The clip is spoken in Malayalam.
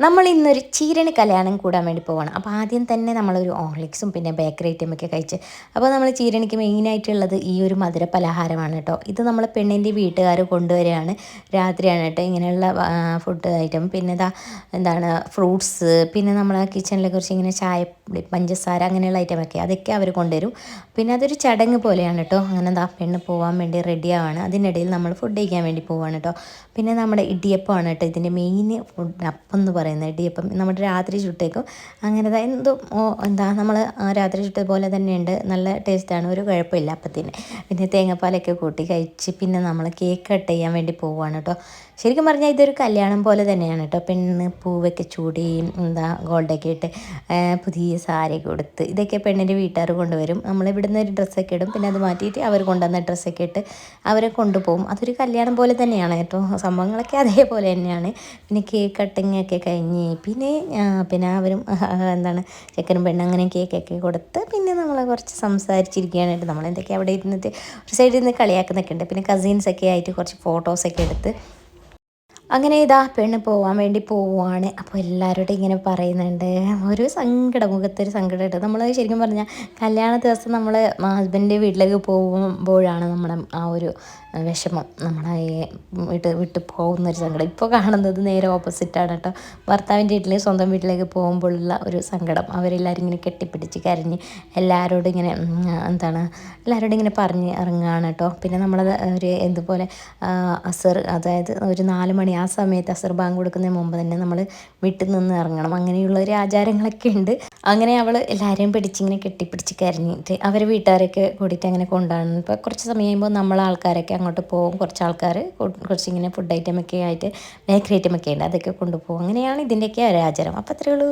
നമ്മൾ ഇന്നൊരു ചീരണി കല്യാണം കൂടാൻ വേണ്ടി പോവാണ്. അപ്പോൾ ആദ്യം തന്നെ നമ്മളൊരു ഓർലിക്സും പിന്നെ ബേക്കറി ഐറ്റമൊക്കെ കഴിച്ച് അപ്പോൾ നമ്മൾ ചീരണിക്ക് മെയിനായിട്ടുള്ളത് ഈ ഒരു മധുര പലഹാരമാണ് കേട്ടോ ഇത് നമ്മൾ പെണ്ണിന്റെ വീട്ടുകാർ കൊണ്ടുവരികയാണ്. രാത്രിയാണ് കേട്ടോ ഇങ്ങനെയുള്ള ഫുഡ് ഐറ്റം പിന്നെ ഇതാ എന്താണ് ഫ്രൂട്ട്സ് പിന്നെ നമ്മൾ കിച്ചണിലെ കുറിച്ച് ഇങ്ങനെ ചായ പഞ്ചസാര അങ്ങനെയുള്ള ഐറ്റമൊക്കെ അതൊക്കെ അവർ കൊണ്ടുവരും. പിന്നെ അതൊരു ചടങ്ങ് പോലെയാണ് കേട്ടോ അങ്ങനെ എന്താ പെണ്ണ് പോകാൻ വേണ്ടി റെഡിയാവാണ് അതിനിടയിൽ നമ്മൾ ഫുഡ് കഴിക്കാൻ വേണ്ടി പോവാണ് കേട്ടോ പിന്നെ നമ്മുടെ ഇടിയപ്പമാണ് കേട്ടോ ഇതിന്റെ മെയിൻ ഫുഡ് അപ്പം എന്ന് പറയുന്നത് ഇടിയപ്പം നമ്മുടെ രാത്രി ചുട്ടേക്കും. അങ്ങനെ എന്തോ എന്താ നമ്മൾ രാത്രി ചുട്ടത് പോലെ തന്നെയുണ്ട്. നല്ല ടേസ്റ്റാണ്. ഒരു കുഴപ്പമില്ല. അപ്പത്തിന് പിന്നെ തേങ്ങാപ്പാലൊക്കെ കൂട്ടി കഴിച്ച് പിന്നെ നമ്മൾ കേക്ക് കട്ട് ചെയ്യാൻ വേണ്ടി പോവുകയാണ് കേട്ടോ. ശരിക്കും പറഞ്ഞാൽ ഇതൊരു കല്യാണം പോലെ തന്നെയാണ് കേട്ടോ. പെണ്ണ് പൂവൊക്കെ ചൂടി എന്താ ഗോൾഡൊക്കെ ഇട്ട് പുതിയ സാരിയൊക്കെ കൊടുത്ത് ഇതൊക്കെ പെണ്ണിന്റെ വീട്ടുകാർ കൊണ്ടുവരും. നമ്മൾ ഇവിടുന്ന് ഒരു ഡ്രസ്സൊക്കെ ഇടും. പിന്നെ അത് മാറ്റിയിട്ട് അവർ കൊണ്ടുവന്ന ഡ്രസ്സൊക്കെ ഇട്ട് അവരെ കൊണ്ടുപോകും. അതൊരു കല്യാണം പോലെ തന്നെയാണ് കേട്ടോ. സംഭവങ്ങളൊക്കെ അതേപോലെ തന്നെയാണ്. പിന്നെ കേക്ക് കട്ടിങ് ഒക്കെ കഴിഞ്ഞ് പിന്നെ പിന്നെ അവരും എന്താണ് ചെക്കനും പെണ്ണും അങ്ങനെ കേക്കൊക്കെ കൊടുത്ത് പിന്നെ നമ്മൾ കുറച്ച് സംസാരിച്ചിരിക്കുകയായിട്ട് നമ്മൾ എന്തൊക്കെ അവിടെ ഇരുന്നിട്ട് ഒരു സൈഡിൽ നിന്ന് കളിയാക്കുന്നൊക്കെ ഉണ്ട്. പിന്നെ കസിൻസൊക്കെ ആയിട്ട് കുറച്ച് ഫോട്ടോസൊക്കെ എടുത്ത് അങ്ങനെ ഇതാ പെണ്ണ് പോവാൻ വേണ്ടി പോവുകയാണ് അപ്പോൾ എല്ലാവരോടും ഇങ്ങനെ പറയുന്നുണ്ട്. ഒരു സങ്കടം മുഖത്തൊരു സങ്കടം ഇട്ട് നമ്മൾ ശരിക്കും പറഞ്ഞാൽ കല്യാണ ദിവസം നമ്മൾ ഹസ്ബൻഡിന്റെ വീട്ടിലേക്ക് പോകുമ്പോഴാണ് നമ്മുടെ ആ ഒരു വിഷമം. നമ്മളെ വീട്ട് വിട്ട് പോകുന്നൊരു സങ്കടം. ഇപ്പോൾ കാണുന്നത് നേരെ ഓപ്പോസിറ്റാണ് കേട്ടോ. ഭർത്താവിന്റെ വീട്ടിലേക്ക് സ്വന്തം വീട്ടിലേക്ക് പോകുമ്പോഴുള്ള ഒരു സങ്കടം. അവരെല്ലാവരും ഇങ്ങനെ കെട്ടിപ്പിടിച്ച് കരഞ്ഞ് എല്ലാവരോടും ഇങ്ങനെ എന്താണ് എല്ലാവരോടും ഇങ്ങനെ പറഞ്ഞ് ഇറങ്ങുകയാണ് കേട്ടോ. പിന്നെ നമ്മളത് ഒരു എന്തുപോലെ അസർ അതായത് ഒരു നാല് മണി ആ സമയത്ത് അസർ ബാങ്ക് കൊടുക്കുന്നതിന് മുമ്പ് തന്നെ നമ്മൾ വീട്ടിൽ നിന്ന് ഇറങ്ങണം. അങ്ങനെയുള്ള ഒരു ആചാരങ്ങളൊക്കെ ഉണ്ട്. അങ്ങനെ അവൾ എല്ലാവരെയും പിടിച്ചിങ്ങനെ കെട്ടിപ്പിടിച്ച് കരഞ്ഞിട്ട് അവരെ വീട്ടുകാരൊക്കെ കൂടിയിട്ട് അങ്ങനെ കൊണ്ടുപോകണം ഇപ്പോൾ കുറച്ച് സമയം കഴിയുമ്പോൾ നമ്മളെ ആൾക്കാരൊക്കെ അങ്ങോട്ട് പോകും. കുറച്ച് ആൾക്കാർ കുറച്ചിങ്ങനെ ഫുഡ് ഐറ്റമൊക്കെ ആയിട്ട് ബേക്കറി ഐറ്റമൊക്കെ ഉണ്ട്. അതൊക്കെ കൊണ്ടുപോകും. അങ്ങനെയാണ് ഇതിന്റെയൊക്കെ ഒരു ആചാരം. അപ്പോൾ അത്രയേ ഉള്ളൂ.